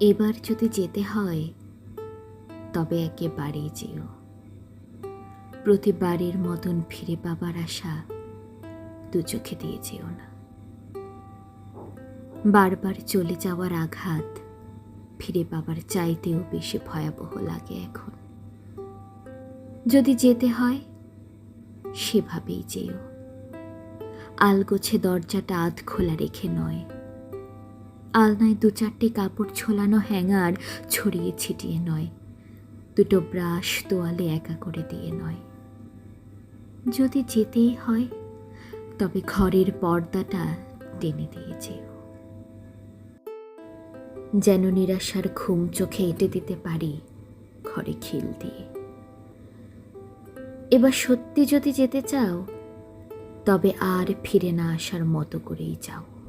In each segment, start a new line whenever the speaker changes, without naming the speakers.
এবার যদি যেতে হয়, তবে একেবারেই যেও। প্রতিবারের মতন ফিরে পাবার আশা দু চোখে দিয়ে যেও না। বারবার চলে যাওয়ার আঘাত ফিরে পাবার চাইতেও বেশি ভয়াবহ লাগে এখন। যদি যেতে হয়, সেভাবেই যেও। আলগোছে দরজাটা আধ খোলা রেখে নয় আলনায় দু চারটে কাপড় ছোলানো হ্যাঙ্গার ছড়িয়ে ছিটিয়ে নয়। দুটো ব্রাশ তোয়ালে একা করে দিয়ে নয়। যদি যেতেই হয়, তবে ঘরের পর্দাটা টেনে দিয়ে যেও। যেন নিরাশার ঘুম চোখে এঁটে দিতে পারি ঘরে খিল দিয়ে। এবার সত্যি যদি যেতে চাও, তবে আর ফিরে না আসার মতো করেই যাও।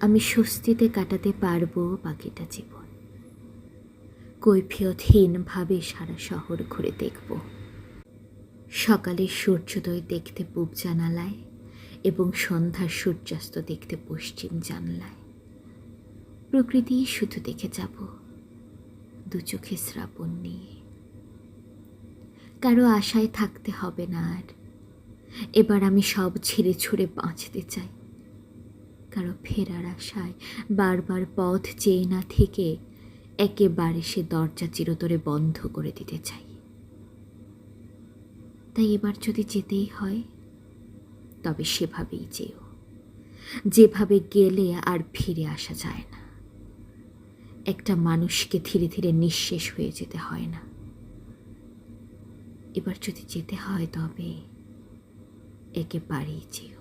আমি স্বস্তিতে কাটাতে পারব বাকিটা জীবন। কৈফিয়তহীনভাবে সারা শহর ঘুরে দেখব। সকালের সূর্যোদয় দেখতে পূব জানালায় এবং সন্ধ্যার সূর্যাস্ত দেখতে পশ্চিম জানলায়। প্রকৃতি শুধু দেখে যাব, দু চোখে শ্রাবণ নিয়ে। কারও আশায় থাকতে হবে না আর। এবার আমি সব ছিঁড়ে ছুঁড়ে বাঁচতে চাই। কারও ফেরার আশায় বারবার পথ চেয়ে না থেকে একেবারে সে দরজা চিরতরে বন্ধ করে দিতে চাই। তাই এবার যদি যেতেই হয়, তবে সেভাবেই যেও। যেভাবে গেলে আর ফিরে আসা যায় না। একটা মানুষকে ধীরে ধীরে নিঃশেষ হয়ে যেতে হয় না। এবার যদি যেতে হয়, তবে একেবারেই যেও।